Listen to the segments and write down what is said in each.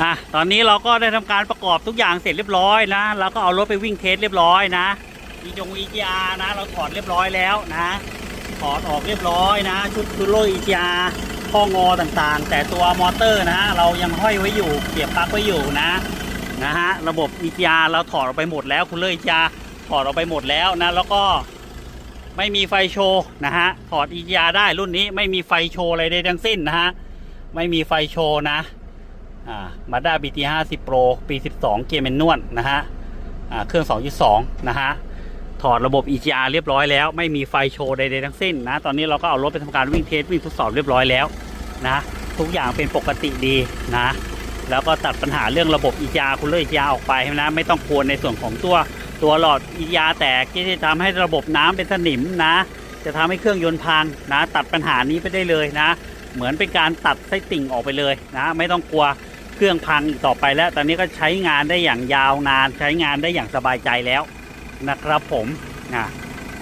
อะตอนนี้เราก็ได้ทำการประกอบทุกอย่างเสร็จเรียบร้อยนะแล้วก็เอารถไปวิ่งเทสเรียบร้อยนะอีจง EGR นะ เราถอดเรียบร้อยแล้วนะถอดออกเรียบร้อยนะ ชุดคูโร EGR ข้องอต่างๆ แต่ตัวมอเตอร์นะ เรายังห้อยไว้อยู่เสียบปลั๊กไว้อยู่นะนะฮะระบบ EGR เราถอดออกไปหมดแล้วคูโร EGR ถอดออกไปหมดแล้วนะ แล้วก็ไม่มีไฟโชว์นะฮะถอด EGR ได้รุ่นนี้ไม่มีไฟโชว์อะไรใดทั้งสิ้นนะฮะไม่มีไฟโชว์นะ มาด้า BT 50 Pro ปี 12 เกียร์แมนนวลนะฮะเครื่อง 2.2 นะฮะ ถอดระบบ EGR เรียบร้อยแล้ว ไม่มีไฟโชว์ใดๆทั้งสิ้นนะ ตอนนี้เราก็เอารถไปทำการวิ่งเทส วิ่งทดสอบเรียบร้อยแล้วนะ ทุกอย่างเป็นปกติดีนะ แล้วก็ตัดปัญหาเรื่องระบบ EGR คุณเลือก EGR ออกไปนะ ไม่ต้องกลัวในส่วนของตัวตัวหลอด EGR แตกที่จะทำให้ระบบน้ำเป็นสนิมนะ จะทำให้เครื่องยนต์พังนะ ตัดปัญหานี้ไปได้เลยนะ เหมือนเป็นการตัดไส้ติ่งออกไปเลยนะ ไม่ต้องกลัว เครื่องพังอีกต่อไปแล้ว ตอนนี้ก็ใช้งานได้อย่างยาวนาน ใช้งานได้อย่างสบายใจแล้วนะครับผมนะ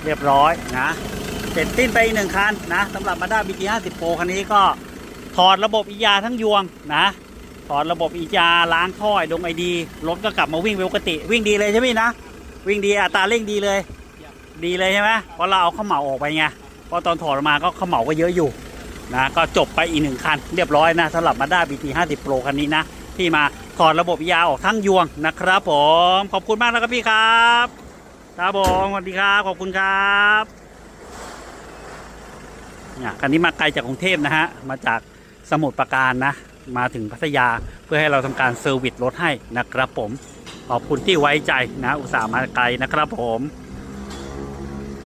เรียบร้อยนะเสร็จสิ้นไปอีกหนึ่งคันนะสำหรับ Mazda BT 50 Pro คันนี้ก็ถอดระบบอียาทั้งยวงนะถอดระบบอียาล้างท่อไอดงไอดีรถก็กลับมาวิ่งปกติ วิ่งดีเลยใช่ไหมนะวิ่งดีอัตราเร่งดีเลย ดีเลยใช่ไหมเพราะเราเอาข้าวเหมาออกไปไงเพราะตอนถอดมาก็ข้าวเหมาก็เยอะอยู่นะก็จบไปอีกหนึ่งคัน เรียบร้อยนะสำหรับ Mazda BT 50 Pro คันนี้นะ ที่มาถอดระบบยาออกทั้งยวงนะครับผมขอบคุณมากนะครับพี่ครับครับผมสวัสดีครับขอบคุณครับเนี่ยคันนี้มาไกลจากกรุงเทพนะฮะมาจากสมุทรปราการนะ มาถึงพัทยาเพื่อให้เราทำการเซอร์วิสรถให้นะครับผมขอบคุณที่ไว้ใจนะ อุตส่าห์มาไกลนะครับผม